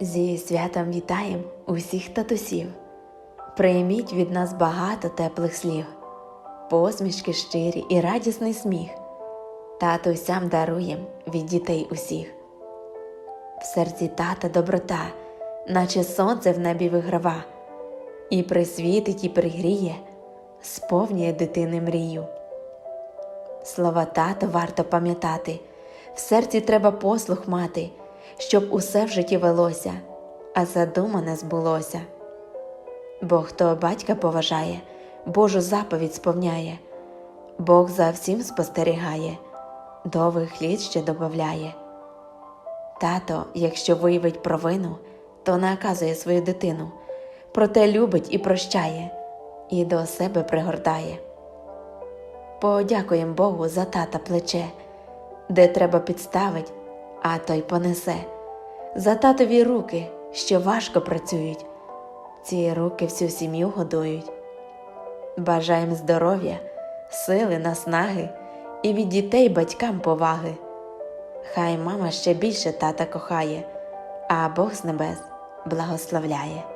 Зі святом вітаєм усіх татусів. Прийміть від нас багато теплих слів, посмішки щирі і радісний сміх. Татусям даруєм від дітей усіх. В серці тата доброта, наче сонце в небі виграва, і присвітить, і пригріє, сповнює дитини мрію. Слова тата варто пам'ятати, в серці треба послух мати, щоб усе в житті велося, а задумане збулося. Бо хто батька поважає, Божу заповідь сповняє, Бог за всім спостерігає, довгих літ ще добавляє. Тато, якщо виявить провину, то наказує свою дитину, проте любить і прощає, і до себе пригортає. Подякуєм Богу за тата плече, де треба підставить, а той понесе, за татові руки, що важко працюють, ці руки всю сім'ю годують. Бажаєм здоров'я, сили, наснаги і від дітей батькам поваги. Хай мама ще більше тата кохає, а Бог з небес благословляє.